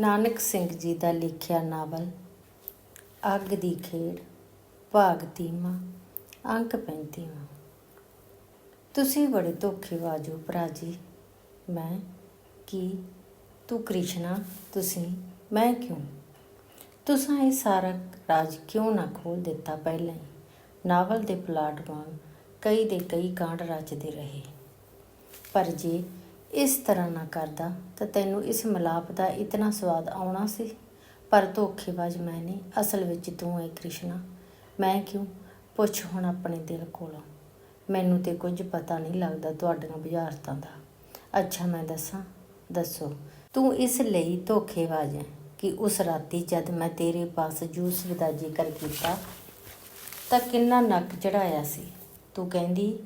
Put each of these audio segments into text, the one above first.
ਨਾਨਕ ਸਿੰਘ ਜੀ ਦਾ ਲਿਖਿਆ ਨਾਵਲ, ਅੱਗ ਦੀ ਖੇਡ, ਭਾਗ ਤੀਮਾ, ਅੰਕ 35 ਤੁਸੀਂ ਬੜੇ ਧੋਖੇਬਾਜ਼ ਹੋ ਭਰਾ ਜੀ। ਮੈਂ ਕੀ? ਤੂੰ ਕ੍ਰਿਸ਼ਨਾ, ਤੁਸੀਂ? ਮੈਂ ਕਿਉਂ? ਤੁਸੀਂ ਇਹ ਸਾਰਾ ਰਾਜ ਕਿਉਂ ਨਾ ਖੋਲ ਦਿੱਤਾ ਪਹਿਲਾਂ ਹੀ? ਨਾਵਲ ਦੇ ਪਲਾਟ ਵਾਂਗ ਕਈ ਦੇ ਕਈ ਕਾਂਡ ਰਚਦੇ ਰਹੇ। ਪਰ ਜੇ ਇਸ ਤਰ੍ਹਾਂ ਨਾ ਕਰਦਾ ਤਾਂ ਤੈਨੂੰ ਇਸ ਮਲਾਪ ਦਾ ਇਤਨਾ ਸਵਾਦ ਆਉਣਾ ਸੀ। ਪਰ ਧੋਖੇਬਾਜ਼ ਮੈਂ ਨਹੀਂ ਅਸਲ ਵਿੱਚ ਤੂੰ ਹੈ ਕ੍ਰਿਸ਼ਨਾ, ਮੈਂ ਕਿਉਂ? ਪੁੱਛ ਹੁਣ ਆਪਣੇ ਦਿਲ ਕੋਲੋਂ। ਮੈਨੂੰ ਤੇ ਕੁਝ ਪਤਾ ਨਹੀਂ ਲੱਗਦਾ ਤੁਹਾਡੀਆਂ ਬੁਝਾਰਤਾਂ ਦਾ। ਅੱਛਾ, ਮੈਂ ਦੱਸਾਂ? ਦੱਸੋ। ਤੂੰ ਇਸ ਲਈ ਧੋਖੇਬਾਜ਼ ਹੈ ਕਿ ਉਸ ਰਾਤੀ ਜਦ ਮੈਂ ਤੇਰੇ ਪਾਸ ਜੂਸ ਦਾ ਜ਼ਿਕਰ ਕੀਤਾ ਤਾਂ ਕਿੰਨਾ ਨੱਕ ਚੜਾਇਆ ਸੀ। ਤੂੰ ਕਹਿੰਦੀ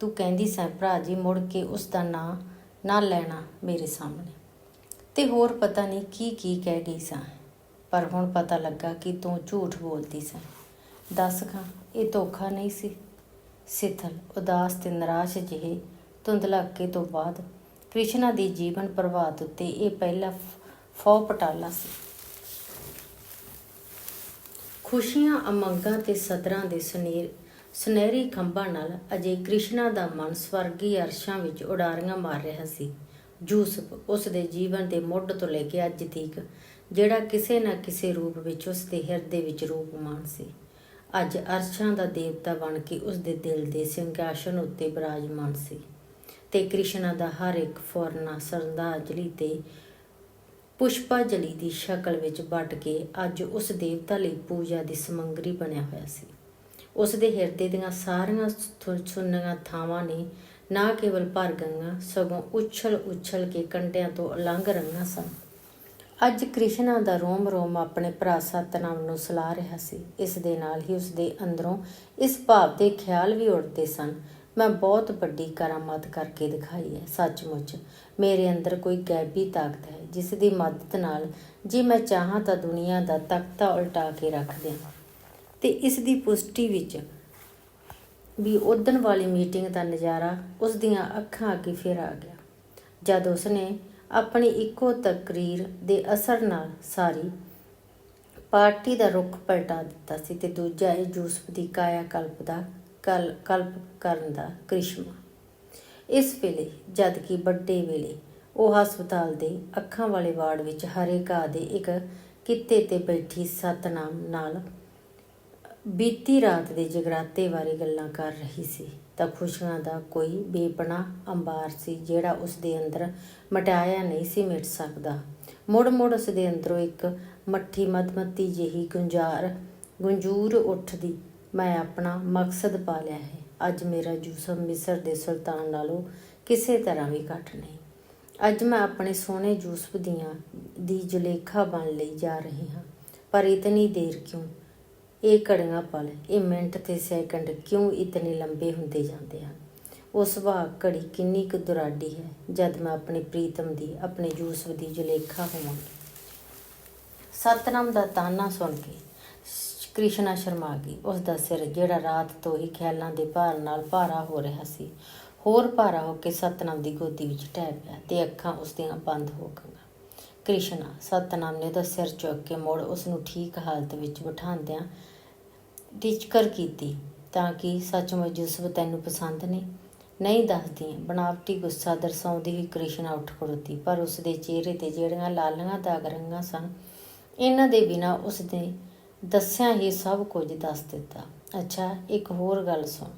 ਤੂੰ ਕਹਿੰਦੀ ਸੈਂ ਭਰਾ ਜੀ, ਮੁੜ ਕੇ ਉਸ ਦਾ ਨਾਂ ਨਾ ਲੈਣਾ ਮੇਰੇ ਸਾਹਮਣੇ। ਤੇ ਹੋਰ ਪਤਾ ਨਹੀਂ ਕੀ ਕੀ ਕਹਿ ਗਈ ਸਾਂ। ਪਰ ਹੁਣ ਪਤਾ ਲੱਗਾ ਕਿ ਤੂੰ ਝੂਠ ਬੋਲਦੀ ਸਾਂ। ਦੱਸ ਖਾਂ, ਇਹ ਧੋਖਾ ਨਹੀਂ ਸੀ? ਸਿਥਲ, ਉਦਾਸ ਤੇ ਨਿਰਾਸ਼ ਜਿਹੇ ਧੁੰਦਲਾਕੇ ਤੋਂ ਬਾਅਦ ਕ੍ਰਿਸ਼ਨਾ ਦੀ ਜੀਵਨ ਪ੍ਰਭਾਤ ਉੱਤੇ ਇਹ ਪਹਿਲਾ ਫੌ ਪਟਾਲਾ ਸੀ। ਖੁਸ਼ੀਆਂ ਅਮੰਗਾਂ ਤੇ ਸਦਰਾਂ ਦੇ ਸੁਨੇਰ ਸੁਨਹਿਰੀ ਖੰਭਾਂ ਨਾਲ ਅਜੇ ਕ੍ਰਿਸ਼ਨਾ ਦਾ ਮਨ ਸਵਰਗੀ ਅਰਸ਼ਾਂ ਵਿੱਚ ਉਡਾਰੀਆਂ ਮਾਰ ਰਿਹਾ ਸੀ। ਜੂਸਫ ਉਸ ਦੇ ਜੀਵਨ ਦੇ ਮੁੱਢ ਤੋਂ ਲੈ ਕੇ ਅੱਜ ਤੱਕ, ਜਿਹੜਾ ਕਿਸੇ ਨਾ ਕਿਸੇ ਰੂਪ ਵਿੱਚ ਉਸ ਦੇ ਹਿਰਦੇ ਵਿੱਚ ਰੂਪਮਾਨ ਸੀ। ਅੱਜ ਅਰਸ਼ਾਂ ਦਾ ਦੇਵਤਾ ਬਣ ਕੇ ਉਸ ਦੇ ਦਿਲ ਦੇ ਸਿੰਘਾਸਨ ਉੱਤੇ ਬਿਰਾਜਮਾਨ ਸੀ ਤੇ ਕ੍ਰਿਸ਼ਨਾ ਦਾ ਹਰ ਇੱਕ ਫੁਰਨਾ ਸਰਦਾਂਜਲੀ ਤੇ ਪੁਸ਼ਪਾਜਲੀ ਦੀ ਸ਼ਕਲ ਵਿੱਚ ਵੱਟ ਕੇ ਅੱਜ ਉਸ ਦੇਵਤਾ ਲਈ ਪੂਜਾ ਦੀ ਸਮੰਗਰੀ ਬਣਿਆ ਹੋਇਆ ਸੀ। ਉਸ ਦੇ ਹਿਰਦੇ ਦੀਆਂ ਸਾਰੀਆਂ ਸੁ- ਸੁੰਨੀਆਂ ਥਾਵਾਂ ਨੇ ਨਾ ਕੇਵਲ ਭਰ ਗਈਆਂ, ਸਗੋਂ ਉਛਲ ਉਛਲ ਕੇ ਕੰਢਿਆਂ ਤੋਂ ਅਲੰਘ ਰਹੀਆਂ ਸਨ। ਅੱਜ ਕ੍ਰਿਸ਼ਨਾ ਦਾ ਰੋਮ ਰੋਮ ਆਪਣੇ ਭਰਾ ਸਤਨਾਮ ਨੂੰ ਸਲਾਹ ਰਿਹਾ ਸੀ। ਇਸ ਦੇ ਨਾਲ ਹੀ ਉਸ ਦੇ ਅੰਦਰੋਂ ਇਸ ਭਾਵ ਦੇ ਖਿਆਲ ਵੀ ਉੱਠਦੇ ਸਨ। ਮੈਂ ਬਹੁਤ ਵੱਡੀ ਕਰਾਮਾਤ ਕਰਕੇ ਦਿਖਾਈ ਹੈ, ਸੱਚਮੁੱਚ। ਮੇਰੇ ਅੰਦਰ ਕੋਈ ਗੈਬੀ ਤਾਕਤ ਹੈ, ਜਿਸ ਦੀ ਮਦਦ ਨਾਲ ਜੇ ਮੈਂ ਚਾਹਾਂ ਤਾਂ ਦੁਨੀਆ ਦਾ ਤਖਤਾ ਉਲਟਾ ਕੇ ਰੱਖ ਦਿਆਂ। ਤੇ ਇਸ ਦੀ ਪੁਸ਼ਟੀ ਵਿੱਚ ਵੀ ਉਦਣ ਵਾਲੀ ਮੀਟਿੰਗ ਦਾ ਨਜ਼ਾਰਾ ਉਸ ਦੀਆਂ ਅੱਖਾਂ ਅੱਗੇ ਫਿਰ ਆ ਗਿਆ। ਜਦ ਉਸਨੇ ਆਪਣੀ ਇੱਕੋ ਤਕਰੀਰ ਦੇ ਅਸਰ ਨਾਲ ਸਾਰੀ ਪਾਰਟੀ ਦਾ ਰੁਖ ਪਲਟਾ ਦਿੱਤਾ ਸੀ ਤੇ ਦੂਜਾ ਇਹ ਜੂਸਫ ਦੀ ਕਾਇਆ ਕਲਪ ਦਾ ਕਲ, ਕਲਪ ਕਰਨ ਦਾ ਕ੍ਰਿਸ਼ਮਾ। ਇਸ ਵੇਲੇ ਜਦ ਕਿ ਵੱਡੇ ਵੇਲੇ ਉਹ ਹਸਪਤਾਲ ਦੇ ਅੱਖਾਂ ਵਾਲੇ ਵਾਰਡ ਵਿੱਚ ਹਰੇ ਘਾਹ ਦੇ ਇੱਕ ਕਿੱਤੇ ਤੇ ਬੈਠੀ ਸਤਨਾਮ ਨਾਲ ਬੀਤੀ ਰਾਤ ਦੇ ਜਗਰਾਤੇ ਬਾਰੇ ਗੱਲਾਂ ਕਰ ਰਹੀ ਸੀ। ਤਾਂ ਖੁਸ਼ੀਆਂ ਦਾ ਕੋਈ ਬੇਪਨਾ ਅੰਬਾਰ ਸੀ ਜਿਹੜਾ ਉਸ ਦੇ ਅੰਦਰ ਮਟਾਇਆ ਨਹੀਂ ਸੀ ਮਿਟ ਸਕਦਾ। ਮੁੜ ਮੁੜ ਉਸ ਦੇ ਅੰਦਰੋਂ ਇੱਕ ਮੱਠੀ ਮਦਮਤੀ ਜਿਹੀ ਗੁੰਜਾਰ, ਗੁੰਜੂਰ ਉੱਠਦੀ, ਮੈਂ ਆਪਣਾ ਮਕਸਦ ਪਾ ਲਿਆ ਹੈ। ਅੱਜ ਮੇਰਾ ਜੂਸਫ ਮਿਸਰ ਦੇ ਸੁਲਤਾਨ ਨਾਲੋਂ ਕਿਸੇ ਤਰ੍ਹਾਂ ਵੀ ਘੱਟ ਨਹੀਂ। ਅੱਜ ਮੈਂ ਆਪਣੇ ਸੋਹਣੇ ਯੂਸਫ ਦੀਆਂ, ਦੀ ਜੁਲੇਖਾ ਬਣ ਲਈ ਜਾ ਰਹੀ ਹਾਂ। ਪਰ ਇਤਨੀ ਦੇਰ ਕਿਉਂ? ਇਹ ਘੜੀਆਂ ਪਲ, ਇਹ ਮਿੰਟ ਤੇ ਸੈਕਿੰਡ ਕਿਉਂ ਇਤਨੇ ਲੰਬੇ ਹੁੰਦੇ ਜਾਂਦੇ ਹਨ? ਉਸ ਸੁਭਾਅ ਘੜੀ ਕਿੰਨੀ ਕੁ ਦੁਰਾਡੀ ਹੈ, ਜਦ ਮੈਂ ਆਪਣੇ ਪ੍ਰੀਤਮ ਦੀ, ਆਪਣੇ ਯੂਸਫ ਦੀ ਜੁਲੇਖਾ ਹੋਵਾਂਗੀ। ਸਤਨਾਮ ਦਾ ਤਾਨਾ ਸੁਣ ਕੇ ਕ੍ਰਿਸ਼ਨਾ ਸ਼ਰਮਾ ਗਈ ਉਸ ਦਾ ਸਿਰ ਜਿਹੜਾ ਰਾਤ ਤੋਂ ਹੀ ਖਿਆਲਾਂ ਦੇ ਭਾਰ ਨਾਲ ਭਾਰਾ ਹੋ ਰਿਹਾ ਸੀ, ਹੋਰ ਭਾਰਾ ਹੋ ਕੇ ਸਤਨਾਮ ਦੀ ਗੋਦੀ ਵਿੱਚ ਟਹਿ ਪਿਆ ਤੇ ਅੱਖਾਂ ਉਸ ਦੀਆਂ ਬੰਦ ਹੋ ਗਈਆਂ। ਕ੍ਰਿਸ਼ਨਾ, ਸਤਨਾਮ ਨੇ ਉਹਦਾ ਸਿਰ ਚੁੱਕ ਕੇ ਮੋੜ ਉਸ ਨੂੰ ਠੀਕ ਹਾਲਤ ਵਿੱਚ ਬਿਠਾਉਂਦਿਆਂ ਟਿਚਕਰ ਕੀਤੀ ਤਾਂ ਕਿ ਸੱਚਮੁੱਚ ਯੂਸਫ ਤੈਨੂੰ ਪਸੰਦ ਨੇ। ਨਹੀਂ, ਦੱਸਦੀ ਬਣਾਵਟੀ ਗੁੱਸਾ ਦਰਸਾਉਂਦੀ ਹੀ ਕ੍ਰਿਸ਼ਨਾ ਉੱਠ ਖੜੋਤੀ, ਪਰ ਉਸ ਦੇ ਚਿਹਰੇ ਤੇ ਜਿਹੜੀਆਂ ਲਾਲੀਆਂ ਦਾਗ ਰੰਗਾਂ ਸਨ, ਇਹਨਾਂ ਦੇ ਬਿਨਾ ਉਸ ਨੇ ਦੱਸਿਆ ਹੀ ਸਭ ਕੁਝ ਦੱਸ ਦਿੱਤਾ। ਅੱਛਾ, ਇੱਕ ਹੋਰ ਗੱਲ ਸੁਣ।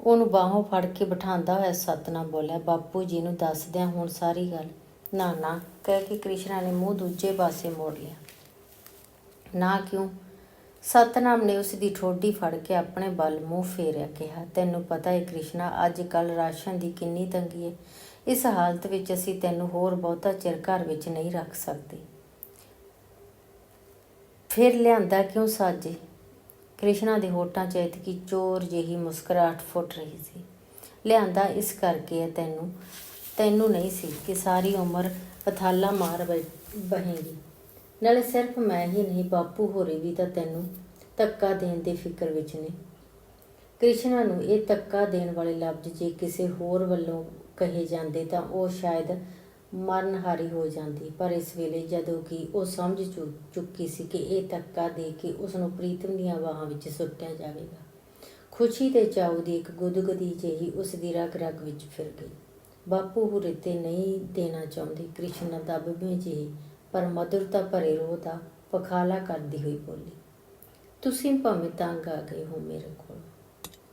ਉਹਨੂੰ ਬਾਹੋਂ ਫੜ ਕੇ ਬਿਠਾਉਂਦਾ ਹੋਇਆ ਸਤਨਾਮ ਬੋਲਿਆ, ਬਾਪੂ ਜੀ ਨੂੰ ਦੱਸਦਿਆਂ ਹੁਣ ਸਾਰੀ ਗੱਲ ਨਾ ਨਾ ਕਹਿ ਕੇ ਕ੍ਰਿਸ਼ਨਾ ਨੇ ਮੂੰਹ ਦੂਜੇ ਪਾਸੇ ਮੋੜ ਲਿਆ। ਨਾ ਕਿਉਂ? ਸਤਨਾਮ ਨੇ ਉਸ ਦੀ ਠੋਡੀ ਫੜ ਕੇ ਆਪਣੇ ਵੱਲ ਮੂੰਹ ਫੇਰਿਆ ਕਿਹਾ ਤੈਨੂੰ ਪਤਾ ਹੈ ਕ੍ਰਿਸ਼ਨਾ ਅੱਜ ਕੱਲ ਰਾਸ਼ਨ ਦੀ ਕਿੰਨੀ ਤੰਗੀ ਹੈ ਇਸ ਹਾਲਤ ਵਿੱਚ ਅਸੀਂ ਤੈਨੂੰ ਹੋਰ ਬਹੁਤਾ ਚਿਰ ਘਰ ਵਿੱਚ ਨਹੀਂ ਰੱਖ ਸਕਦੇ। ਫਿਰ ਲਿਆਂਦਾ ਕਿਉਂ ਸਾਜੇ? ਕ੍ਰਿਸ਼ਨਾ ਦੇ ਹੋਠਾਂ 'ਚ ਇਤਕੀ ਚੋਰ ਜਿਹੀ ਮੁਸਕਰਾਹਟ ਫੁੱਟ ਰਹੀ ਸੀ। ਲਿਆਂਦਾ ਇਸ ਕਰਕੇ ਹੈ ਤੈਨੂੰ। ਤੈਨੂੰ ਨਹੀਂ ਸੀ ਕਿ ਸਾਰੀ ਉਮਰ ਪਥਾਲਾ ਮਾਰ ਬਹੇਗੀ। ਨਾਲੇ ਸਿਰਫ ਮੈਂ ਹੀ ਨਹੀਂ, ਬਾਪੂ ਹੋਰੇ ਵੀ ਤਾਂ ਤੈਨੂੰ ਧੱਕਾ ਦੇਣ ਦੇ ਫਿਕਰ ਵਿੱਚ ਨੇ। ਕ੍ਰਿਸ਼ਨਾ ਨੂੰ ਇਹ ਧੱਕਾ ਦੇਣ ਵਾਲੇ ਲਫ਼ਜ਼ ਜੇ ਕਿਸੇ ਹੋਰ ਵੱਲੋਂ ਕਹੇ ਜਾਂਦੇ ਤਾਂ ਉਹ ਸ਼ਾਇਦ ਮਰਨਹਾਰੀ ਹੋ ਜਾਂਦੀ। ਪਰ ਇਸ ਵੇਲੇ ਜਦੋਂ ਕਿ ਉਹ ਸਮਝ ਚੁ- ਚੁੱਕੀ ਸੀ ਕਿ ਇਹ ਧੱਕਾ ਦੇ ਕੇ ਉਸ ਨੂੰ ਪ੍ਰੀਤਮ ਦੀਆਂ ਬਾਹਾਂ ਵਿੱਚ ਸੁੱਟਿਆ ਜਾਵੇਗਾ, ਖੁਸ਼ੀ ਤੇ ਚਾਉ ਦੀ ਇੱਕ ਗੁਦਗਦੀ ਜਿਹੀ ਉਸ ਦੀ ਰਗ ਰਗ ਵਿੱਚ ਫਿਰ ਗਈ। ਬਾਪੂ ਹੁਰੇ ਤੇ ਨਹੀਂ ਦੇਣਾ ਚਾਹੁੰਦੀ। ਕ੍ਰਿਸ਼ਨਾ ਦਬਵੇਂ ਜਿਹੀ ਪਰ ਮధుਰਤਾ ਭਰੇ ਰੋਹ ਦਾ ਪਖਾਲਾ ਕਰਦੀ ਹੋਈ ਬੋਲੀ, ਤੁਸੀਂ ਭਾਵੇਂ ਤੰਗ ਆ ਗਏ ਹੋ ਮੇਰੇ ਕੋਲ।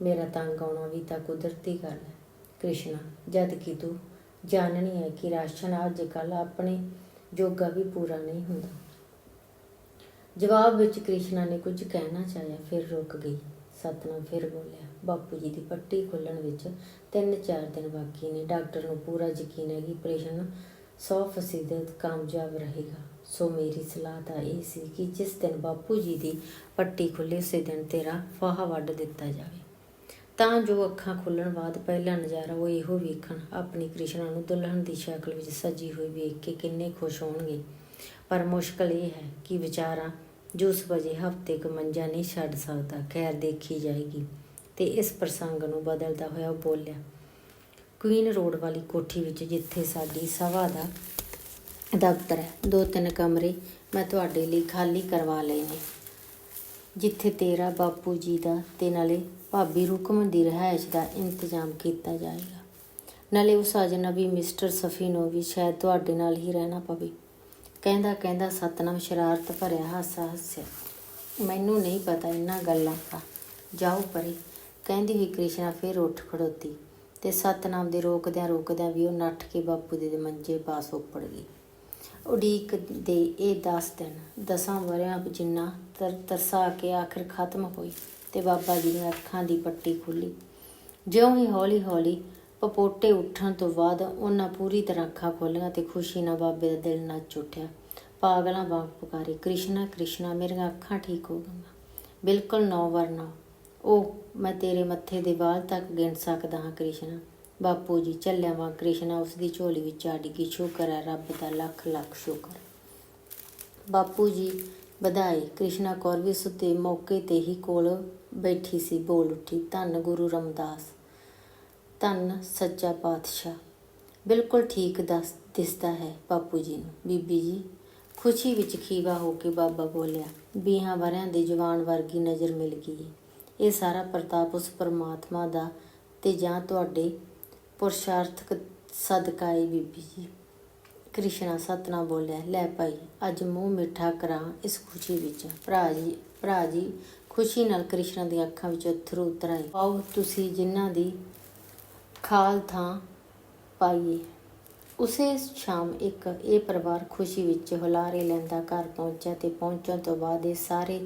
ਮੇਰਾ ਤੰਗ ਆਉਣਾ ਵੀ ਤਾਂ ਕੁਦਰਤੀ ਗੱਲ ਹੈ। ਕ੍ਰਿਸ਼ਨਾ, ਜਦ ਕਿ ਤੂੰ ਜਾਣਨੀ ਹੈ ਕਿ ਰਾਸ਼ਨ ਅੱਜ ਕੱਲ ਆਪਣੇ ਜੋਗਾ ਵੀ ਪੂਰਾ ਨਹੀਂ ਹੁੰਦਾ। ਜਵਾਬ ਵਿੱਚ ਕ੍ਰਿਸ਼ਨਾ ਨੇ ਕੁਝ ਕਹਿਣਾ ਚਾਹਿਆ, ਫਿਰ ਰੁਕ ਗਈ। ਸਤਨਾਮ ਫਿਰ ਬੋਲਿਆ, ਬਾਪੂ ਜੀ ਦੀ ਪੱਟੀ ਖੁੱਲਣ ਵਿੱਚ 3-4 ਦਿਨ ਬਾਕੀ ਨੇ। ਡਾਕਟਰ ਨੂੰ ਪੂਰਾ ਯਕੀਨ ਹੈ ਕਿ ਆਪਰੇਸ਼ਨ 100% ਕਾਮਯਾਬ ਰਹੇਗਾ। ਸੋ ਮੇਰੀ ਸਲਾਹ ਤਾਂ ਇਹ ਸੀ ਕਿ ਜਿਸ ਦਿਨ ਬਾਪੂ ਜੀ ਦੀ ਪੱਟੀ ਖੁੱਲੇ, ਉਸੇ ਦਿਨ ਤੇਰਾ ਫਾਹਾ ਵੱਢ ਦਿੱਤਾ ਜਾਵੇ। ਤਾਂ ਜੋ ਅੱਖਾਂ ਖੁੱਲਣ ਬਾਅਦ ਪਹਿਲਾ ਨਜ਼ਾਰਾ ਉਹ ਇਹੋ ਵੇਖਣ, ਆਪਣੀ ਕ੍ਰਿਸ਼ਨਾ ਨੂੰ ਦੁਲਹਨ ਦੀ ਸ਼ਕਲ ਵਿੱਚ ਸਜੀ ਹੋਈ ਵੇਖ ਕੇ ਕਿੰਨੇ ਖੁਸ਼ ਹੋਣਗੇ। ਪਰ ਮੁਸ਼ਕਲ ਇਹ ਹੈ ਕਿ ਵਿਚਾਰਾ ਜੂਸ ਵਜੇ ਹਫ਼ਤੇ ਕੁ ਮੰਜਾ ਨਹੀਂ ਛੱਡ ਸਕਦਾ, ਖੈਰ ਦੇਖੀ ਜਾਏਗੀ। ਤੇ ਇਸ ਪ੍ਰਸੰਗ ਨੂੰ ਬਦਲਦਾ ਹੋਇਆ ਉਹ ਬੋਲਿਆ ਕੁਈਨ ਰੋਡ ਵਾਲੀ ਕੋਠੀ ਵਿੱਚ ਜਿੱਥੇ ਸਾਡੀ ਸਭਾ ਦਾ ਦਫ਼ਤਰ ਹੈ, ਦੋ ਤਿੰਨ ਕਮਰੇ ਮੈਂ ਤੁਹਾਡੇ ਲਈ ਖਾਲੀ ਕਰਵਾ ਲਏ ਨੇ ਜਿੱਥੇ ਤੇਰਾ ਬਾਪੂ ਜੀ ਦਾ ਤੇ ਨਾਲੇ ਭਾਬੀ ਰੁਕਮਨ ਦੀ ਰਿਹਾਇਸ਼ ਦਾ ਇੰਤਜ਼ਾਮ ਕੀਤਾ ਜਾਏਗਾ। ਨਾਲੇ ਉਸ ਅਜਨਬੀ ਮਿਸਟਰ ਸਫੀ ਨੂੰ ਵੀ ਸ਼ਾਇਦ ਤੁਹਾਡੇ ਨਾਲ ਹੀ ਰਹਿਣਾ ਪਵੇ। ਕਹਿੰਦਾ ਕਹਿੰਦਾ ਸਤਨਾਮ ਸ਼ਰਾਰਤ ਭਰਿਆ ਹਾਸਾ ਹੱਸਿਆ। ਮੈਨੂੰ ਨਹੀਂ ਪਤਾ ਇਹਨਾਂ ਗੱਲਾਂ ਦਾ। ਜਾਓ ਪਰੇ। ਕਹਿੰਦੀ ਹੋਈ ਕ੍ਰਿਸ਼ਨਾ ਫਿਰ ਉੱਠ ਖੜੋਤੀ ਤੇ ਸਤਨਾਮ ਦੇ ਰੋਕਦਿਆਂ ਰੋਕਦਿਆਂ ਵੀ ਉਹ ਨੱਠ ਕੇ ਬਾਪੂ ਦੇ ਮੰਜੇ ਪਾਸ ਉੱਪੜ ਗਈ। ਉਡੀਕ ਦੇ ਇਹ 10 ਦਿਨ ਦਸਾਂ ਵਰਿਆਂ ਜਿੰਨਾ ਤਰ ਤਰਸਾ ਕੇ ਆਖਰ ਖਤਮ ਹੋਈ ਤੇ ਬਾਬਾ ਜੀ ਦੀਆਂ ਅੱਖਾਂ ਦੀ ਪੱਟੀ ਖੁੱਲੀ ਜਿਉਂ ਹੀ ਹੌਲੀ ਹੌਲੀ ਪਪੋਟੇ ਉੱਠਣ ਤੋਂ ਬਾਅਦ ਉਹਨਾਂ ਪੂਰੀ ਤਰ੍ਹਾਂ ਅੱਖਾਂ ਖੋਲੀਆਂ ਤੇ ਖੁਸ਼ੀ ਨਾਲ ਬਾਬੇ ਦਾ ਦਿਲ ਨੱਚ ਉੱਠਿਆ ਪਾਗਲਾਂ ਵਾਂਗ ਪੁਕਾਰੇ, ਕ੍ਰਿਸ਼ਨਾ ਕ੍ਰਿਸ਼ਨਾ, ਮੇਰੀਆਂ ਅੱਖਾਂ ਠੀਕ ਹੋ ਗਈਆਂ। ਬਿਲਕੁਲ ਨੌ ਵਰਨਾ ਉਹ ਮੈਂ ਤੇਰੇ ਮੱਥੇ ਦੇ ਵਾਲ ਤੱਕ ਗਿਣ ਸਕਦਾ ਹਾਂ ਕ੍ਰਿਸ਼ਨਾ। ਬਾਪੂ ਜੀ, ਚੱਲਿਆ ਵਾਂ ਕ੍ਰਿਸ਼ਨਾ, ਉਸ ਦੀ ਝੋਲੀ ਵਿੱਚ ਆ ਡਿੱਗੀ। ਸ਼ੁਕਰ ਹੈ, ਰੱਬ ਦਾ ਲੱਖ ਲੱਖ ਸ਼ੁਕਰ। ਬਾਪੂ ਜੀ ਵਧਾਈ ਕ੍ਰਿਸ਼ਨਾ ਕੌਰ ਵੀ ਸੁੱਤੇ ਮੌਕੇ ਤੇ ਹੀ ਕੋਲ ਬੈਠੀ ਸੀ, ਬੋਲ ਉੱਠੀ, ਧੰਨ ਗੁਰੂ ਰਮਦਾਸ ਧੰਨ ਸੱਚਾ ਪਾਤਸ਼ਾਹ। ਬਿਲਕੁਲ ਠੀਕ ਦੱਸ ਦਿਸਦਾ ਹੈ ਬਾਪੂ ਜੀ ਨੂੰ। ਬੀਬੀ ਜੀ, ਖੁਸ਼ੀ ਵਿੱਚ ਖੀਵਾ ਹੋ ਕੇ ਬਾਬਾ ਬੋਲਿਆ, ਬੀਹਾਂ ਵਰਿਆਂ ਦੇ ਜਵਾਨ ਵਰਗੀ ਨਜ਼ਰ ਮਿਲ ਗਈ ਇਹ ਸਾਰਾ ਪ੍ਰਤਾਪ ਉਸ ਪਰਮਾਤਮਾ ਦਾ ਤੇ ਜਾਂ ਤੁਹਾਡੇ ਪੁਰਸ਼ਾਰਥਕ ਸਦਕਾਏ ਬੀਬੀ ਜੀ। ਕ੍ਰਿਸ਼ਨਾ ਸਤਨਾ ਬੋਲਿਆ, ਲੈ ਭਾਈ, ਅੱਜ ਮੂੰਹ ਮਿੱਠਾ ਕਰਾਂ ਇਸ ਖੁਸ਼ੀ ਵਿੱਚ। ਭਰਾ ਜੀ ਭਰਾ ਜੀ, ਖੁਸ਼ੀ ਨਾਲ ਕ੍ਰਿਸ਼ਨਾ ਦੀਆਂ ਅੱਖਾਂ ਵਿੱਚ ਅਥਰੂ ਉਤਰ ਆਏ। ਆਓ ਤੁਸੀਂ ਜਿਨ੍ਹਾਂ ਦੀ ਖਾਲ ਥਾਂ ਪਾਈਏ। ਉਸੇ ਸ਼ਾਮ ਇੱਕ ਇਹ ਪਰਿਵਾਰ ਖੁਸ਼ੀ ਵਿੱਚ ਹੁਲਾਰੇ ਲੈਂਦਾ ਘਰ ਪਹੁੰਚਿਆ ਤੇ ਪਹੁੰਚਣ ਤੋਂ ਬਾਅਦ ਇਹ ਸਾਰੇ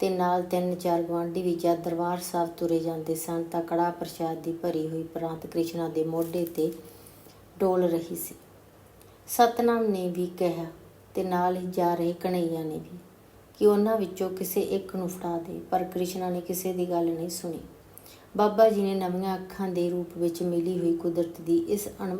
ਤੇ ਨਾਲ ਤਿੰਨ ਚਾਰ ਗੁਆਂਢੀ ਵੀ ਜਦ ਦਰਬਾਰ ਸਾਹਿਬ ਤੁਰੇ ਜਾਂਦੇ ਸਨ ਤਾਂ ਕੜਾ ਪ੍ਰਸ਼ਾਦ ਦੀ ਭਰੀ ਹੋਈ ਪ੍ਰਾਂਤ ਕ੍ਰਿਸ਼ਨਾ ਦੇ ਮੋਢੇ ਤੇ ਡੋਲ ਰਹੀ ਸੀ। ਸਤਨਾਮ ਨੇ ਵੀ ਕਿਹਾ ਤੇ ਨਾਲ ਹੀ ਜਾ ਰਹੇ ਕਨਈਆ ਨੇ ਵੀ ਕਿ ਉਹਨਾਂ ਵਿੱਚੋਂ ਕਿਸੇ ਇੱਕ ਨੂੰ ਫੜਾ ਦੇ, ਪਰ ਕ੍ਰਿਸ਼ਨਾ ਨੇ ਕਿਸੇ ਦੀ ਗੱਲ ਨਹੀਂ ਸੁਣੀ। ਬਾਬਾ ਜੀ ਨੇ ਨਵੀਆਂ ਅੱਖਾਂ ਦੇ ਰੂਪ ਵਿੱਚ ਮਿਲੀ ਹੋਈ ਕੁਦਰਤ ਦੀ ਇਸ ਅਣ,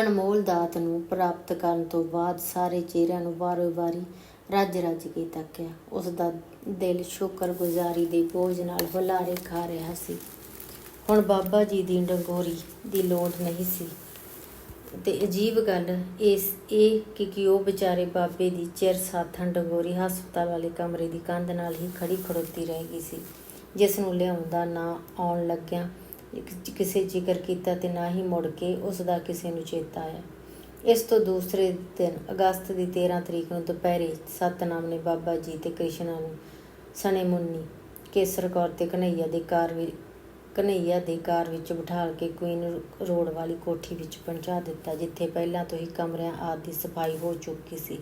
ਅਨਮੋਲ ਦਾਤ ਨੂੰ ਪ੍ਰਾਪਤ ਕਰਨ ਤੋਂ ਬਾਅਦ ਸਾਰੇ ਚਿਹਰਿਆਂ ਨੂੰ ਵਾਰੋ-ਵਾਰੀ ਰੱਜ-ਰੱਜ ਕੇ ਤੱਕਿਆ। ਉਸ ਦਾ ਦਿਲ ਸ਼ੁਕਰਗੁਜ਼ਾਰੀ ਦੇ ਬੋਝ ਨਾਲ ਹੁਲਾਰੇ ਖਾ ਰਿਹਾ ਸੀ। ਹੁਣ ਬਾਬਾ ਜੀ ਦੀ ਡੰਗੋਰੀ ਦੀ ਲੋੜ ਨਹੀਂ ਸੀ। ਤੇ ਅਜੀਬ ਗੱਲ ਇਸ, ਇਹ ਕਿ ਕਿ ਉਹ ਵਿਚਾਰੇ ਬਾਬੇ ਦੀ ਚਿਰ ਸਾਥਣ ਡੰਗੋਰੀ ਹਸਪਤਾਲ ਵਾਲੇ ਕਮਰੇ ਦੀ ਕੰਧ ਨਾਲ ਹੀ ਖੜੀ ਖੜੋਤੀ ਰਹਿ ਗਈ ਸੀ। ਜਿਸ ਨੂੰ ਲਿਆਉਂਦਾ ਨਾ ਆਉਣ ਲੱਗਿਆ ਕਿਸੇ ਜ਼ਿਕਰ ਕੀਤਾ ਤੇ ਨਾ ਹੀ ਮੁੜ ਕੇ ਉਸ ਦਾ ਕਿਸੇ ਨੂੰ ਚੇਤਾ ਆਇਆ। ਇਸ ਤੋਂ ਦੂਸਰੇ ਦਿਨ, ਅਗਸਤ ਦੀ 13 ਤਰੀਕ ਨੂੰ ਦੁਪਹਿਰੇ ਸਤਨਾਮ ਨੇ ਬਾਬਾ ਜੀ ਤੇ ਕ੍ਰਿਸ਼ਨਾ ਨੂੰ ਸਣੇ ਮੁੰਨੀ, ਕੇਸਰ ਕੌਰ ਤੇ ਕਨਈਆ ਦੇ ਕਾਰ ਵੀ ਕਨਈਆ ਦੇ ਕਾਰ ਵਿੱਚ ਬਿਠਾ ਕੇ ਕੁਈਨ ਰੋਡ ਵਾਲੀ ਕੋਠੀ ਵਿੱਚ ਪਹੁੰਚਾ ਦਿੱਤਾ, ਜਿੱਥੇ ਪਹਿਲਾਂ ਤੋਂ ਹੀ ਕਮਰਿਆਂ ਆਦਿ ਦੀ ਸਫ਼ਾਈ ਹੋ ਚੁੱਕੀ ਸੀ।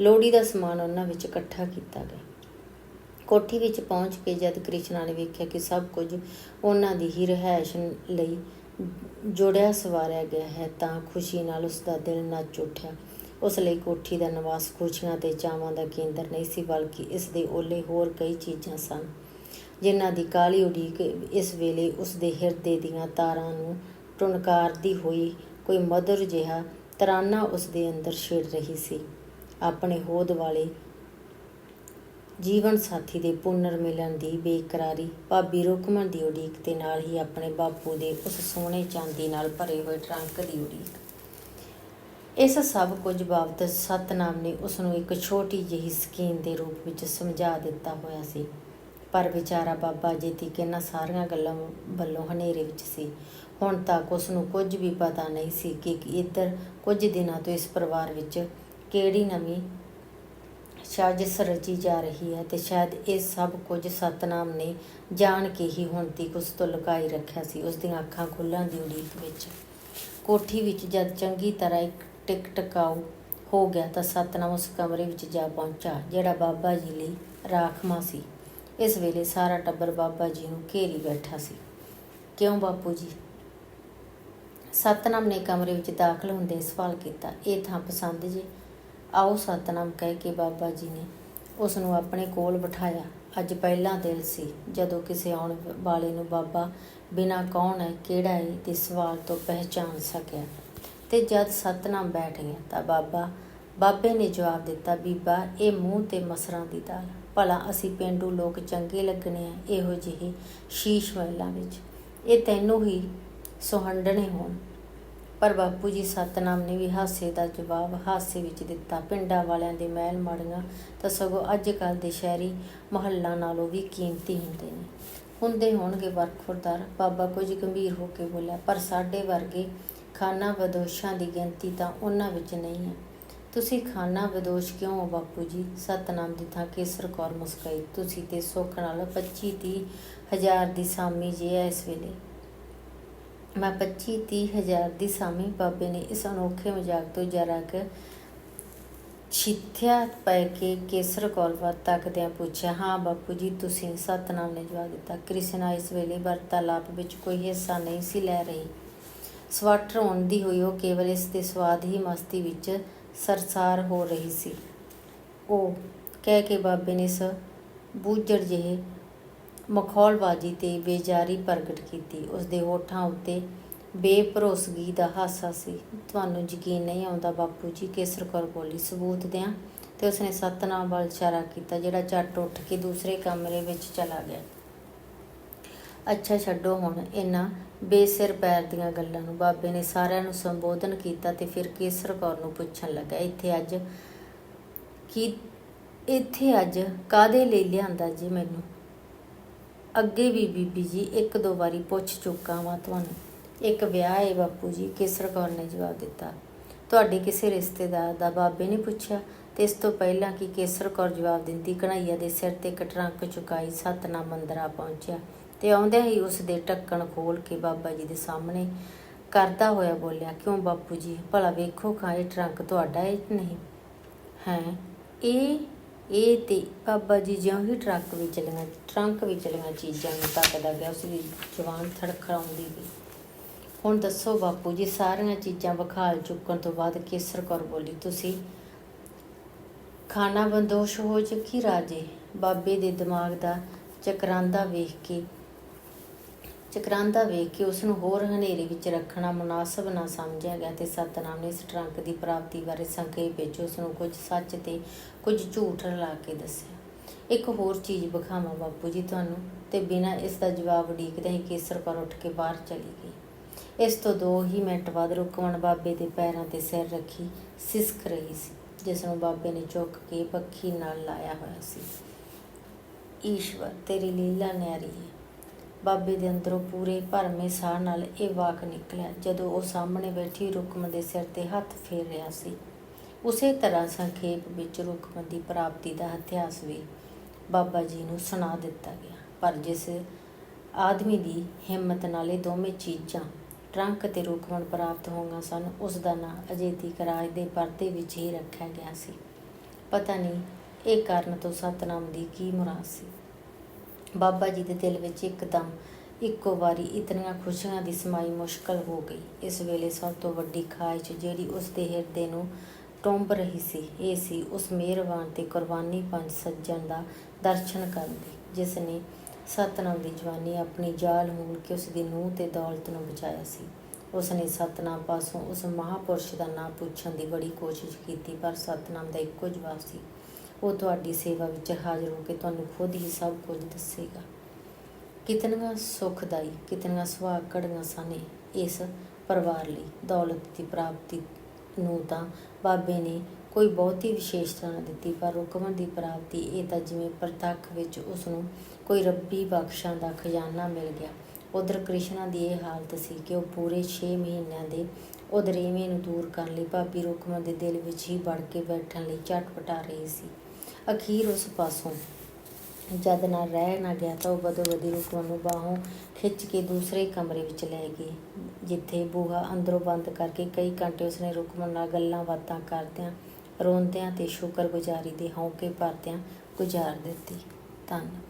ਲੋੜੀ ਦਾ ਸਮਾਨ ਉਹਨਾਂ ਵਿੱਚ ਇਕੱਠਾ ਕੀਤਾ ਗਿਆ। ਕੋਠੀ ਵਿੱਚ ਪਹੁੰਚ ਕੇ ਜਦ ਕ੍ਰਿਸ਼ਨਾ ਨੇ ਵੇਖਿਆ ਕਿ ਸਭ ਕੁਝ ਉਹਨਾਂ ਦੀ ਹੀ ਰਹਿائش ਲਈ ਜੋੜਿਆ ਸਵਾਰਿਆ ਗਿਆ ਹੈ, ਤਾਂ ਖੁਸ਼ੀ ਨਾਲ ਉਸ ਦਾ ਦਿਲ ਨੱਚ ਉੱਠਿਆ। ਉਸ ਲਈ ਕੋਠੀ ਦਾ ਨਿਵਾਸ ਖੁਸ਼ੀਆਂ ਤੇ ਚਾਵਾਂ ਦਾ ਕੇਂਦਰ ਨਹੀਂ ਸੀ, ਬਲਕਿ ਇਸ ਦੇ ਓਲੇ ਹੋਰ ਕਈ ਚੀਜ਼ਾਂ ਸਨ, ਜਿਨ੍ਹਾਂ ਦੀ ਕਾਲੀ ਉਡੀਕ ਇਸ ਵੇਲੇ ਉਸ ਦੇ ਹਿਰਦੇ ਦੀਆਂ ਤਾਰਾਂ ਨੂੰ ਟੁਣਕਾਰਦੀ ਹੋਈ ਕੋਈ ਮਧੁਰ ਜਿਹਾ ਤਰਾਨਾ ਉਸ ਦੇ ਅੰਦਰ ਛੇੜ ਰਹੀ ਸੀ। ਆਪਣੇ ਹੋਦ ਵਾਲੇ ਜੀਵਨ ਸਾਥੀ ਦੇ ਪੁਨਰ ਮਿਲਣ ਦੀ ਬੇਕਰਾਰੀ, ਭਾਬੀ ਰੁਕਮਣ ਦੀ ਉਡੀਕ ਤੇ ਨਾਲ ਹੀ ਆਪਣੇ ਬਾਪੂ ਦੇ ਉਸ ਸੋਹਣੇ ਚਾਂਦੀ ਨਾਲ ਭਰੇ ਹੋਏ ਟਰੰਕ ਦੀ ਉਡੀਕ। ਇਸ ਸਭ ਕੁਝ ਬਾਬਤ ਸਤਨਾਮ ਨੇ ਉਸ ਨੂੰ ਇੱਕ ਛੋਟੀ ਜਿਹੀ ਸਕੀਮ ਦੇ ਰੂਪ ਵਿੱਚ ਸਮਝਾ ਦਿੱਤਾ ਹੋਇਆ ਸੀ। ਪਰ ਵਿਚਾਰਾ ਬਾਬਾ ਜੀ ਜੀਤੀ ਕਿਨਾਂ ਸਾਰੀਆਂ ਗੱਲਾਂ ਵੱਲੋਂ ਹਨੇਰੇ ਵਿੱਚ ਸੀ। ਹੁਣ ਤੱਕ ਉਸ ਨੂੰ ਕੁਝ ਵੀ ਪਤਾ ਨਹੀਂ ਸੀ ਕਿ ਇੱਧਰ ਕੁਝ ਦਿਨਾਂ ਤੋਂ ਇਸ ਪਰਿਵਾਰ ਵਿੱਚ ਕਿਹੜੀ ਨਵੀਂ ਸਾਜ਼ਿਸ਼ ਰਚੀ ਜਾ ਰਹੀ ਹੈ ਤੇ ਸ਼ਾਇਦ ਇਹ ਸਭ ਕੁਝ ਸਤਨਾਮ ਨੇ ਜਾਣ ਕੇ ਹੀ ਹੁਣ ਤੱਕ ਉਸ ਤੋਂ ਲੁਕਾਈ ਰੱਖਿਆ ਸੀ, ਉਸ ਦੀਆਂ ਅੱਖਾਂ ਖੁੱਲ੍ਹਣ ਦੀ ਉਡੀਕ ਵਿੱਚ। ਕੋਠੀ ਵਿੱਚ ਜਦ ਚੰਗੀ ਤਰ੍ਹਾਂ ਇੱਕ ਟਿਕ ਟਕਾਉ ਹੋ ਗਿਆ ਤਾਂ ਸਤਨਾਮ ਉਸ ਕਮਰੇ ਵਿੱਚ ਜਾ ਪਹੁੰਚਾ, ਜਿਹੜਾ ਬਾਬਾ ਜੀ ਲਈ ਰਾਖਵਾਂ ਸੀ। ਇਸ ਵੇਲੇ ਸਾਰਾ ਟੱਬਰ ਬਾਬਾ ਜੀ ਨੂੰ ਘੇਰੀ ਬੈਠਾ ਸੀ। ਕਿਉਂ ਬਾਪੂ ਜੀ? ਸਤਨਾਮ ਨੇ ਕਮਰੇ ਵਿੱਚ ਦਾਖਲ ਹੁੰਦੇ ਸਵਾਲ ਕੀਤਾ, ਇਹ ਥਾਂ ਪਸੰਦ ਜੀ? ਆਓ ਸਤਨਾਮ ਕਹਿ ਕੇ ਬਾਬਾ ਜੀ ਨੇ ਉਸ ਨੂੰ ਆਪਣੇ ਕੋਲ ਬਿਠਾਇਆ। ਅੱਜ ਪਹਿਲਾ ਦਿਨ ਸੀ, ਜਦੋਂ ਕਿਸੇ ਆਉਣ ਵਾਲੇ ਨੂੰ ਬਾਬਾ ਬਿਨਾ ਕੌਣ ਹੈ, ਕਿਹੜਾ ਹੈ ਦੇ ਸਵਾਲ ਤੋਂ ਪਹਿਚਾਨ ਸਕਿਆ। ਤੇ ਜਦ ਸਤਨਾਮ ਬੈਠ ਗਿਆ ਤਾਂ ਬਾਬਾ, ਬਾਬੇ ਨੇ ਜਵਾਬ ਦਿੱਤਾ, ਬੀਬਾ, ਇਹ ਮੂੰਹ ਤੇ ਮਸਰਾਂ ਦੀ ਦਾਲ। ਭਲਾ ਅਸੀਂ ਪਿੰਡੂ ਲੋਕ ਚੰਗੇ ਲੱਗਣੇ ਆ, ਇਹੋ ਜਿਹੇ ਸ਼ੀਸ਼ ਮਹਿਲਾਂ ਵਿੱਚ। ਇਹ ਤੈਨੂੰ ਹੀ ਸੁਹੰਡਣੇ ਹੋਣ। ਪਰ ਬਾਪੂ ਜੀ, ਸਤਨਾਮ ਨੇ ਵੀ ਹਾਸੇ ਦਾ ਜਵਾਬ ਹਾਸੇ ਵਿੱਚ ਦਿੱਤਾ। ਪਿੰਡਾਂ ਵਾਲਿਆਂ ਦੇ ਮਹਿਲ ਮਾੜੀਆਂ ਤਾਂ ਸਗੋਂ ਅੱਜ ਕੱਲ ਦੇ ਸ਼ਹਿਰੀ ਮੁਹੱਲਾ ਨਾਲੋਂ ਵੀ ਕੀਮਤੀ ਹੁੰਦੇ ਨੇ। ਹੁੰਦੇ ਹੋਣਗੇ ਵਰਖੁਰਦਾਰ ਬਾਬਾ ਕੁਝ ਗੰਭੀਰ ਹੋ ਕੇ ਬੋਲਿਆ, ਪਰ ਸਾਡੇ ਵਰਗੇ ਖਾਨਾ ਬਦੋਸ਼ਾਂ ਦੀ ਗਿਣਤੀ ਤਾਂ ਉਹਨਾਂ ਵਿੱਚ ਨਹੀਂ ਹੈ। ਤੁਸੀਂ ਖਾਨਾ ਬਦੋਸ਼ ਕਿਉਂ ਹੋ ਬਾਪੂ ਜੀ? ਸਤਨਾਮ ਦੀ ਥਾਂ ਕੇਸਰ ਕੌਰ ਮੁਸਕਾਈ ਤੁਸੀਂ ਤੇ ਸੁੱਖ ਨਾਲ 25 30 ਹਜ਼ਾਰ ਦੀ ਸਾਮੀ ਜੇ ਹੈ ਇਸ ਵੇਲੇ। ਮੈਂ 25 30 ਹਜ਼ਾਰ ਦੀ ਸਾਮੀ ਬਾਬੇ ਨੇ ਇਸ ਅਨੋਖੇ ਮਜ਼ਾਕ ਤੋਂ ਜਰਾ ਕੁ ਛਿੱਥਿਆ ਪੈ ਕੇ ਕੇਸਰ ਕੌਰ ਤੱਕਦਿਆਂ ਪੁੱਛਿਆ, ਹਾਂ ਬਾਪੂ ਜੀ, ਤੁਸੀਂ ਸਤਨਾਮ ਨੇ ਜਵਾਬ ਦਿੱਤਾ, ਕ੍ਰਿਸ਼ਨਾ ਇਸ ਵੇਲੇ ਵਾਰਤਾਲਾਪ ਵਿੱਚ ਕੋਈ ਹਿੱਸਾ ਨਹੀਂ ਸੀ ਲੈ ਰਹੀ। ਸਵਾਟਰ ਦੀ ਹੋਈ ਉਹ ਕੇਵਲ ਇਸ ਦੇ ਸਵਾਦ ਹੀ ਮਸਤੀ ਵਿੱਚ ਸਰਸਾਰ ਹੋ ਰਹੀ ਸੀ। ਉਹ ਕਹਿ ਕੇ ਬਾਬੇ ਨੇ ਸ ਬੂਝੜ ਜਿਹੇ ਮਖੌਲਬਾਜ਼ੀ ਤੇ ਬੇਜਾਰੀ ਪ੍ਰਗਟ ਕੀਤੀ। ਉਸਦੇ ਹੋਠਾਂ ਉੱਤੇ ਬੇਭਰੋਸਗੀ ਦਾ ਹਾਸਾ ਸੀ। ਤੁਹਾਨੂੰ ਯਕੀਨ ਨਹੀਂ ਆਉਂਦਾ ਬਾਪੂ ਜੀ, ਕੇਸਰ ਕੌਰ ਬੋਲੀ, ਸਬੂਤ ਦਿਆਂ? ਤੇ ਉਸਨੇ ਸਤਨਾਮ ਵੱਲ ਇਸ਼ਾਰਾ ਕੀਤਾ, ਜਿਹੜਾ ਝੱਟ ਉੱਠ ਕੇ ਦੂਸਰੇ ਕਮਰੇ ਵਿੱਚ ਚਲਾ ਗਿਆ। ਅੱਛਾ, ਛੱਡੋ ਹੁਣ ਇਹਨਾਂ ਬੇਸਿਰ ਪੈਰ ਦੀਆਂ ਗੱਲਾਂ ਨੂੰ। ਬਾਬੇ ਨੇ ਸਾਰਿਆਂ ਨੂੰ ਸੰਬੋਧਨ ਕੀਤਾ ਤੇ ਫਿਰ ਕੇਸਰ ਕੌਰ ਨੂੰ ਪੁੱਛਣ ਲੱਗਾ, ਇੱਥੇ ਅੱਜ ਕੀ, ਇੱਥੇ ਅੱਜ ਕਾਦੇ ਲਈ ਲਿਆਂਦਾ ਜੀ ਮੈਨੂੰ? ਅੱਗੇ ਵੀ ਬੀਬੀ ਜੀ, ਇੱਕ ਦੋ ਵਾਰੀ ਪੁੱਛ ਚੁੱਕਾ ਵਾਂ ਤੁਹਾਨੂੰ। ਇੱਕ ਵਿਆਹ ਹੈ ਬਾਪੂ ਜੀ ਕੇਸਰ ਕੌਰ ਨੇ ਜਵਾਬ ਦਿੱਤਾ? ਤੁਹਾਡੇ ਕਿਸੇ ਰਿਸ਼ਤੇਦਾਰ ਦਾ ਬਾਬੇ ਨੇ ਪੁੱਛਿਆ, ਤੇ ਇਸ ਤੋਂ ਪਹਿਲਾਂ ਕਿ ਕੇਸਰ ਕੌਰ ਜਵਾਬ ਦਿੰਦੀ ਕਨਈਆ ਦੇ ਸਿਰ ਤੇ ਇੱਕ ਟਰੰਕ ਚੁਕਾਈ ਸਤਨਾਮ ਮੰਦਰਾ ਪਹੁੰਚਿਆ, ਤੇ ਆਉਂਦਿਆਂ ਹੀ ਉਸ ਦੇ ਢੱਕਣ ਖੋਲ ਕੇ ਬਾਬਾ ਜੀ ਦੇ ਸਾਹਮਣੇ ਕਰਦਾ ਹੋਇਆ ਬੋਲਿਆ, ਕਿਉਂ ਬਾਪੂ ਜੀ? ਭਲਾ ਵੇਖੋ ਕਾ ਇਹ ਟਰੰਕ ਤੁਹਾਡਾ ਹੈ ਨਹੀਂ? ਹੈ, ਇਹ ਇਹ ਤੇ ਬਾਬਾ ਜੀ ਜਿਉਂ ਹੀ ਟਰੱਕ ਵਿਚਲੀਆਂ ਟਰੰਕ ਵਿਚਲੀਆਂ ਚੀਜ਼ਾਂ ਨੂੰ ਤੱਕਦਾ ਗਿਆ ਉਸ ਦੀ ਜਵਾਨ ਥੜਖੜਾਉਂਦੀ ਗਈ ਹੁਣ ਦੱਸੋ ਬਾਪੂ ਜੀ, ਸਾਰੀਆਂ ਚੀਜ਼ਾਂ ਵਿਖਾਲ ਚੁੱਕਣ ਤੋਂ ਬਾਅਦ ਕੇਸਰ ਕੌਰ ਬੋਲੀ, ਤੁਸੀਂ ਖਾਣਾ ਬੰਦੋਸ਼ ਹੋ ਚੁੱਕੀ ਰਾਜੇ? ਬਾਬੇ ਦੇ ਦਿਮਾਗ ਦਾ ਚਕਰਾਂਦਾ ਵੇਖ ਕੇ ਚਕਰਾਂਦਾ ਵੇਖ ਕੇ ਉਸ ਨੂੰ ਹੋਰ ਹਨੇਰੇ ਵਿੱਚ ਰੱਖਣਾ ਮੁਨਾਸਬ ਨਾ ਸਮਝਿਆ ਗਿਆ ਤੇ ਸਤਨਾਮ ਨੇ ਇਸ ਟਰੰਕ ਦੀ ਪ੍ਰਾਪਤੀ ਬਾਰੇ ਸੰਖੇਪ ਵਿੱਚ ਉਸ ਨੂੰ ਕੁਝ ਸੱਚ ਤੇ ਕੁਝ ਝੂਠ ਰਲਾ ਕੇ ਦੱਸਿਆ। ਇੱਕ ਹੋਰ ਚੀਜ਼ ਵਿਖਾਵਾਂ ਬਾਪੂ ਜੀ ਤੁਹਾਨੂੰ ਤੇ ਬਿਨਾਂ ਇਸ ਦਾ ਜਵਾਬ ਉਡੀਕਦੇ ਹੀ ਕੇਸਰ ਪਰ ਉੱਠ ਕੇ ਬਾਹਰ ਚਲੀ ਗਈ। ਇਸ ਤੋਂ ਦੋ ਹੀ ਮਿੰਟ ਬਾਅਦ ਰੁਕਵਣ ਬਾਬੇ ਦੇ ਪੈਰਾਂ ਤੇ ਸਿਰ ਰੱਖੀ ਸਿਸਕ ਰਹੀ ਸੀ ਜਿਸ ਨੂੰ ਬਾਬੇ ਨੇ ਚੁੱਕ ਕੇ ਪੱਖੀ ਨਾਲ ਲਾਇਆ ਹੋਇਆ ਸੀ। ਈਸ਼ਵਰ, ਤੇਰੀ ਲੀਲਾ ਨਿਆਰੀ ਹੈ। ਬਾਬੇ ਦੇ ਅੰਦਰੋਂ ਪੂਰੇ ਭਰਮੇ ਸਾਹ ਨਾਲ ਇਹ ਵਾਕ ਨਿਕਲਿਆ, ਜਦੋਂ ਉਹ ਸਾਹਮਣੇ ਬੈਠੀ ਰੁਕਮ ਦੇ ਸਿਰ ਤੇ ਹੱਥ ਫੇਰ ਰਿਹਾ ਸੀ। ਉਸੇ ਤਰ੍ਹਾਂ ਸੰਖੇਪ ਵਿੱਚ ਰੁਕਮ ਦੀ ਪ੍ਰਾਪਤੀ ਦਾ ਇਤਿਹਾਸ ਵੀ ਬਾਬਾ ਜੀ ਨੂੰ ਸੁਣਾ ਦਿੱਤਾ ਗਿਆ। ਪਰ ਜਿਸ ਆਦਮੀ ਦੀ ਹਿੰਮਤ ਨਾਲ ਇਹ ਦੋਵੇਂ ਚੀਜ਼ਾਂ ਟਰੰਕ ਤੇ ਰੁਕਮਣ ਪ੍ਰਾਪਤ ਹੋਈਆਂ ਸਨ, ਉਸ ਦਾ ਨਾਂ ਅਜੇ ਤੀਕ ਰਾਜ ਦੇ ਪਰਦੇ ਵਿੱਚ ਹੀ ਰੱਖਿਆ ਗਿਆ ਸੀ। ਪਤਾ ਨਹੀਂ ਇਹ ਕਾਰਨ ਤੋਂ ਸਤਨਾਮ ਦੀ ਕੀ ਮੁਰਾਦ ਸੀ। ਬਾਬਾ ਜੀ ਦੇ ਦਿਲ ਵਿੱਚ ਇੱਕਦਮ ਇੱਕੋ ਵਾਰੀ ਇਤਨੀਆਂ ਖੁਸ਼ੀਆਂ ਦੀ ਸਮਾਈ ਮੁਸ਼ਕਲ ਹੋ ਗਈ। ਇਸ ਵੇਲੇ ਸਭ ਤੋਂ ਵੱਡੀ ਖਾਹਿਸ਼ ਜਿਹੜੀ ਉਸ ਦੇ ਹਿਰਦੇ ਨੂੰ ਟੁੰਬ ਰਹੀ ਸੀ, ਇਹ ਸੀ ਉਸ ਮਿਹਰਬਾਨ ਤੇ ਕੁਰਬਾਨੀ ਪੰਜ ਸੱਜਣ ਦਾ ਦਰਸ਼ਨ ਕਰਨ ਦੀ, ਜਿਸ ਨੇ ਸਤਨਾਮ ਦੀ ਜਵਾਨੀ ਆਪਣੀ ਜਾਲ ਮੂਲ ਕੇ ਉਸ ਦੀ ਨੂੰਹ ਤੇ ਦੌਲਤ ਨੂੰ ਬਚਾਇਆ ਸੀ। ਉਸ ਨੇ ਸਤਨਾਮ ਪਾਸੋਂ ਉਸ ਮਹਾਪੁਰਸ਼ ਦਾ ਨਾਮ ਪੁੱਛਣ ਦੀ ਬੜੀ ਕੋਸ਼ਿਸ਼ ਕੀਤੀ, ਪਰ ਸਤਨਾਮ ਦਾ ਇੱਕੋ ਜਵਾਬ ਸੀ ਉਹ ਤੁਹਾਡੀ ਸੇਵਾ ਵਿੱਚ ਹਾਜ਼ਰ ਹੋ ਕੇ ਤੁਹਾਨੂੰ ਖੁਦ ਹੀ ਸਭ ਕੁਝ ਦੱਸੇਗਾ। ਕਿਤਨੀਆਂ ਸੁਖਦਾਈ, ਕਿਤਨੀਆਂ ਸੁਹਾਗ ਘੜੀਆਂ ਸਨ ਇਸ ਪਰਿਵਾਰ ਲਈ। ਦੌਲਤ ਦੀ ਪ੍ਰਾਪਤੀ ਨੂੰ ਤਾਂ ਬਾਬੇ ਨੇ ਕੋਈ ਬਹੁਤੀ ਵਿਸ਼ੇਸ਼ਤਾ ਨਾ ਦਿੱਤੀ, ਪਰ ਰੁਕਮਣ ਦੀ ਪ੍ਰਾਪਤੀ, ਇਹ ਤਾਂ ਜਿਵੇਂ ਪ੍ਰਤੱਖ ਵਿੱਚ ਉਸ ਨੂੰ ਕੋਈ ਰੱਬੀ ਬਖਸ਼ਾਂ ਦਾ ਖਜ਼ਾਨਾ ਮਿਲ ਗਿਆ। ਉਧਰ ਕ੍ਰਿਸ਼ਨਾ ਦੀ ਇਹ ਹਾਲਤ ਸੀ ਕਿ ਉਹ ਪੂਰੇ 6 ਮਹੀਨਿਆਂ ਦੇ ਉਦਰੇਵੇਂ ਨੂੰ ਦੂਰ ਕਰਨ ਲਈ ਭਾਬੀ ਰੁਕਮਣ ਦੇ ਦਿਲ ਵਿੱਚ ਹੀ ਵੜ ਕੇ ਬੈਠਣ ਲਈ ਝਟਪਟਾ ਰਹੀ ਸੀ। ਅਖੀਰ ਉਸ ਪਾਸੋਂ। ਜਦ ਨਾ ਰਹਿ, ਨਾ ਗਿਆ ਤਾਂ ਉਹ ਬਦੋ ਬਦੀ ਰੁਕਮਣ ਨੂੰ ਬਾਹੋਂ ਖਿੱਚ ਕੇ ਦੂਸਰੇ ਕਮਰੇ ਵਿੱਚ ਲੈ ਗਈ, ਜਿੱਥੇ ਬੂਹਾ ਅੰਦਰੋਂ ਬੰਦ ਕਰਕੇ ਕਈ ਘੰਟੇ ਉਸਨੇ ਰੁਕਮਨ ਨਾਲ ਗੱਲਾਂ ਬਾਤਾਂ ਕਰਦਿਆਂ, ਰੋਂਦਿਆਂ ਤੇ ਸ਼ੁਕਰਗੁਜ਼ਾਰੀ ਦੇ ਹੌਂਕੇ ਭਰਦਿਆਂ ਗੁਜ਼ਾਰ ਦਿੱਤੀ। ਧੰਨਵਾਦ